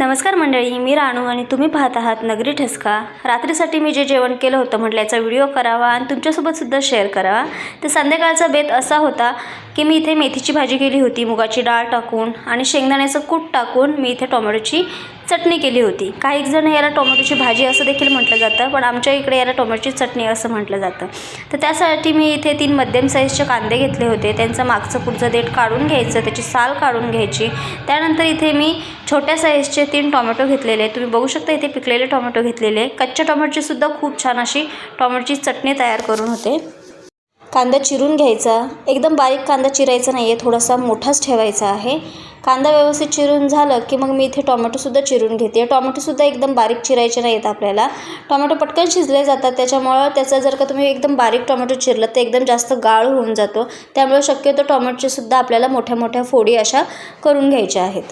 नमस्कार मंडळी मी राणू आणि तुम्ही पाहत आहात नगरी ठसका. रात्रीसाठी मी जे जेवण केलं होतं म्हटलं याचा व्हिडिओ करावा आणि तुमच्यासोबतसुद्धा शेअर करावा. तर संध्याकाळचा बेत असा होता की मी इथे मेथीची भाजी केली होती मुगाची डाळ टाकून आणि शेंगदाण्याचं कूट टाकून मी इथे टोमॅटोची चटणी केली होती. काही जण याला टोमॅटोची भाजी असं देखील म्हटलं जातं पण आमच्या इकडे याला टोमॅटोची चटणी असं म्हटलं जातं. तर त्यासाठी मी इथे तीन मध्यम साईजचे कांदे घेतले होते. त्यांचं मागचं पुढचं देठ काढून घ्यायचं त्याची साल काढून घ्यायची. त्यानंतर इथे मी छोट्या साईजचे तीन टोमॅटो घेतलेले. तुम्ही बघू शकता इथे पिकलेले टोमॅटो घेतलेले. कच्च्या टोमॅटोची सुद्धा खूप छान अशी टोमॅटोची चटणी तयार करून होते. कांदा चिरून घ्यायचा. एकदम बारीक कांदा चिरायचा नाही आहे थोडासा मोठाच ठेवायचा आहे. कांदा व्यवस्थित चिरून झालं की मग मी इथे टोमॅटोसुद्धा चिरून घेते. टोमॅटोसुद्धा एकदम बारीक चिरायचे नाही आहेत आपल्याला. टोमॅटो पटकन शिजले जातात त्याच्यामुळं त्याचा जर का तुम्ही एकदम बारीक टोमॅटो चिरलं तर एकदम जास्त गाळ होऊन जातो. त्यामुळे शक्यतो टोमॅटोचेसुद्धा आपल्याला मोठ्या मोठ्या फोडी अशा करून घ्यायच्या आहेत.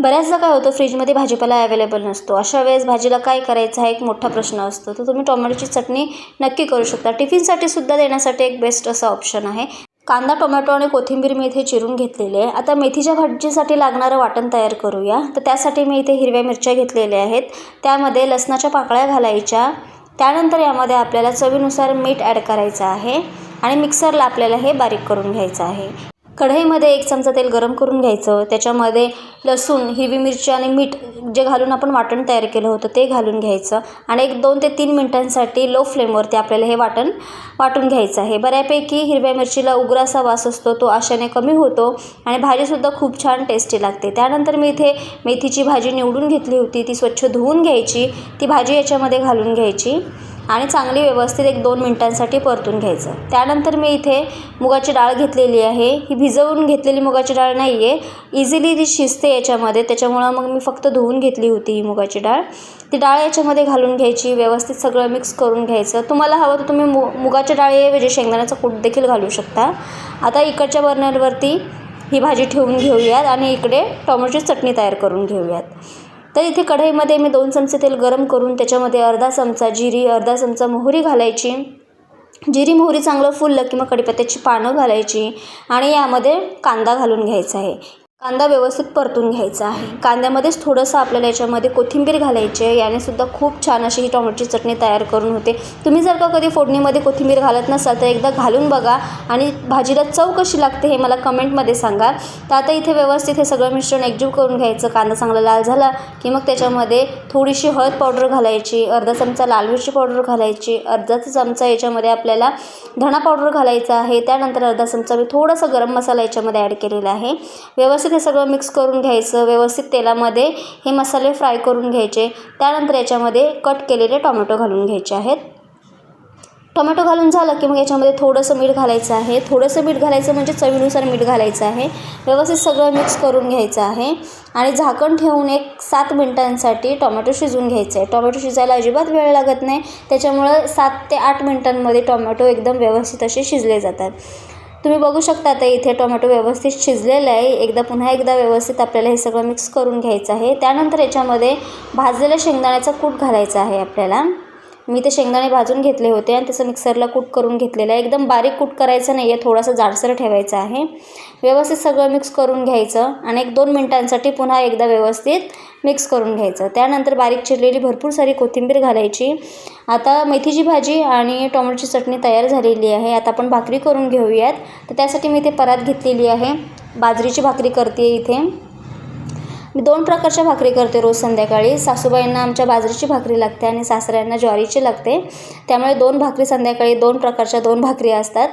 बऱ्याचदा काय होतं फ्रीजमध्ये भाजीपाला अवेलेबल नसतो. अशा वेळेस भाजीला काय करायचं हा एक मोठा प्रश्न असतो. तर तुम्ही टोमॅटोची चटणी नक्की करू शकता. टिफिनसाठी सुद्धा देण्यासाठी एक बेस्ट असा ऑप्शन आहे. कांदा टोमॅटो आणि कोथिंबीर मी इथे चिरून घेतलेली आहे. आता मेथीच्या भाजीसाठी लागणारं वाटण तयार करूया. तर त्यासाठी मी इथे हिरव्या मिरच्या घेतलेल्या आहेत. त्यामध्ये लसणाच्या पाकळ्या घालायच्या. त्यानंतर यामध्ये आपल्याला चवीनुसार मीठ ॲड करायचं आहे. आणि मिक्सरला आपल्याला हे बारीक करून घ्यायचं आहे. कढईमध्ये एक चमचा तेल गरम करून घ्यायचं. त्याच्यामध्ये लसूण हिरवी मिरची आणि मीठ जे घालून आपण वाटण तयार केलं होतं ते घालून घ्यायचं. आणि एक दोन ते तीन मिनटांसाठी लो फ्लेमवरती आपल्याला हे वाटण वाटून घ्यायचं आहे. बऱ्यापैकी हिरव्या मिरचीला उग्रासा वास असतो तो आशाने कमी होतो आणि भाजीसुद्धा खूप छान टेस्टी लागते. त्यानंतर मी इथे मेथीची भाजी निवडून घेतली होती. ती स्वच्छ धुवून घ्यायची. ती भाजी याच्यामध्ये घालून घ्यायची. आणि चांगली व्यवस्थित एक दोन मिनटांसाठी परतून घ्यायचं. त्यानंतर मी इथे मुगाची डाळ घेतलेली आहे. ही भिजवून घेतलेली मुगाची डाळ नाही आहे इझिली ती शिजते याच्यामध्ये त्याच्यामुळं मग मी फक्त धुवून घेतली होती ही मुगाची डाळ. ती डाळ याच्यामध्ये घालून घ्यायची व्यवस्थित सगळं मिक्स करून घ्यायचं. तुम्हाला हवं तर तुम्ही मु मुगाच्या डाळीऐवजी शेंगदाण्याचा कूट देखील घालू शकता. आता इकडच्या बर्नरवरती ही भाजी ठेवून घेऊयात आणि इकडे टोमॅटोची चटणी तयार करून घेऊयात. तर इथे कढईमध्ये मी दोन चमचे तेल गरम करून त्याच्यामध्ये अर्धा चमचा जिरी अर्धा चमचा मोहरी घालायची. जिरी मोहरी चांगलं फुललं की मग कढीपत्त्याची पानं घालायची आणि यामध्ये कांदा घालून घ्यायचा आहे. कांदा व्यवस्थित परतून घ्यायचा आहे. कांद्यामध्येच थोडंसं आपल्याला याच्यामध्ये कोथिंबीर घालायची आहे. याने सुद्धा खूप छान अशी ही टोमॅटोची चटणी तयार करून होते. तुम्ही जर का कधी फोडणीमध्ये कोथिंबीर घालत नसाल तर एकदा घालून बघा आणि भाजीला चव कशी लागते हे मला कमेंटमध्ये सांगा. तर आता इथे व्यवस्थित हे सगळं मिश्रण एकजीव करून घ्यायचं. कांदा चांगला लाल झाला की मग त्याच्यामध्ये थोडीशी हळद पावडर घालायची अर्धा चमचा लाल मिरची पावडर घालायची अर्धा चमचा याच्यामध्ये आपल्याला धणा पावडर घालायचा आहे. त्यानंतर अर्धा चमचा मी थोडासा गरम मसाला याच्यामध्ये ॲड केलेला आहे. व्यवस्थित हे सगळं मिक्स करून घ्यायचं व्यवस्थित तेलामध्ये हे मसाले फ्राय करून घ्यायचे. त्यानंतर याच्यामध्ये कट केलेले टोमॅटो घालून घ्यायचे आहेत. टोमॅटो घालून झालं की मग याच्यामध्ये थोडंसं मीठ घालायचं आहे. थोडंसं मीठ घालायचं म्हणजे चवीनुसार मीठ घालायचं आहे. व्यवस्थित सगळं मिक्स करून घ्यायचं आहे. आणि झाकण ठेवून एक सात मिनटांसाठी टोमॅटो शिजवून घ्यायचं आहे. टोमॅटो शिजायला अजिबात वेळ लागत नाही. त्याच्यामुळं सात ते आठ मिनटांमध्ये टोमॅटो एकदम व्यवस्थित असे शिजले जातात. तुम्ही बघू शकता आता इथे टोमॅटो व्यवस्थित शिजलेलं आहे. एकदा पुन्हा एकदा व्यवस्थित आपल्याला हे सगळं मिक्स करून घ्यायचं आहे. त्यानंतर याच्यामध्ये भाजलेल्या शेंगदाण्याचा कूट घालायचा आहे आपल्याला. मी ते शेंगदाणे भाजून घेतले होते आणि त्याचं मिक्सरला कूट करून घेतलेलं आहे. एकदम बारीक कूट करायचं नाही आहे थोडासा जाडसर ठेवायचं आहे. व्यवस्थित सगळं मिक्स करून घ्यायचं आणि एक दोन मिनटांसाठी पुन्हा एकदा व्यवस्थित मिक्स करून घ्यायचं. त्यानंतर बारीक चिरलेली भरपूर सारी कोथिंबीर घालायची. आता मेथीची भाजी आणि टोमॅटोची चटणी तयार झालेली आहे. आता आपण भाकरी करून घेऊयात. तर त्यासाठी मी ते परात घेतलेली आहे. बाजरीची भाकरी करते इथे. मी दोन प्रकारच्या भाकरी करते रोज संध्याकाळी. सासूबाईंना आमच्या बाजरीची भाकरी लागते आणि सासऱ्यांना ज्वारीची लागते. त्यामुळे दोन भाकरी संध्याकाळी दोन प्रकारच्या दोन भाकरी असतात.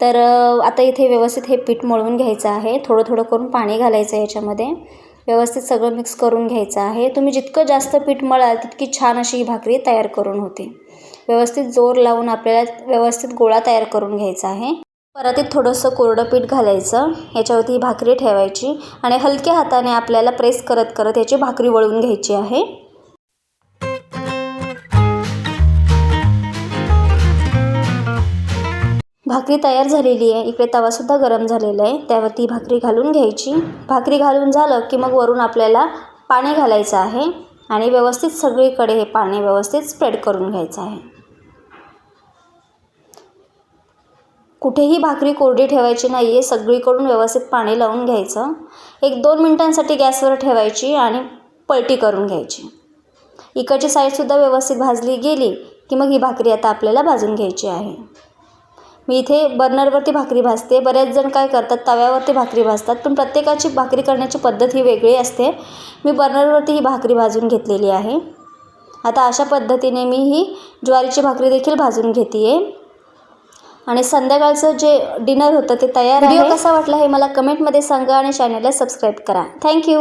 तर आता इथे व्यवस्थित हे पीठ मळून घ्यायचं आहे. थोडं थोडं करून पाणी घालायचं आहे याच्यामध्ये. व्यवस्थित सगळं मिक्स करून घ्यायचं आहे. तुम्ही जितकं जास्त पीठ मळाल तितकी छान अशी ही भाकरी तयार करून होते. व्यवस्थित जोर लावून आपल्याला व्यवस्थित गोळा तयार करून घ्यायचा आहे. परातीत थोडंसं कोरडं पीठ घालायचं. याच्यावरती ही भाकरी ठेवायची आणि हलक्या हाताने आपल्याला प्रेस करत करत याची भाकरी वळून घ्यायची आहे. भाकरी तयार झालेली आहे. इकडे तवासुद्धा गरम झालेला आहे. त्यावरती भाकरी घालून घ्यायची. भाकरी घालून झालं की मग वरून आपल्याला पाणी घालायचं आहे आणि व्यवस्थित सगळीकडे हे पाणी व्यवस्थित स्प्रेड करून घ्यायचं आहे. कुठेही भाकरी कोरडी ठेवायची नाही आहे सगळीकडून व्यवस्थित पाणी लावून घ्यायचं. एक दोन मिनटांसाठी गॅसवर ठेवायची आणि पलटी करून घ्यायची. इकडची साईडसुद्धा व्यवस्थित भाजली गेली की मग ही भाकरी आता आपल्याला भाजून घ्यायची आहे. मी इथे बर्नरवरती भाकरी भाजते. बऱ्याच जण काय करतात तव्यावरती भाकरी भाजतात पण प्रत्येकाची भाकरी करण्याची पद्धत ही वेगळी असते. मी बर्नरवरती ही भाकरी भाजून घेतलेली आहे. आता अशा पद्धतीने मी ही ज्वारीची भाकरी देखील भाजून घेते आहे आणि संध्याकाळचं जे डिनर होतं ते तयार आहे. व्हिडिओ कसा वाटला हे मला कमेंटमध्ये सांगा आणि चॅनलला सबस्क्राईब करा. थँक्यू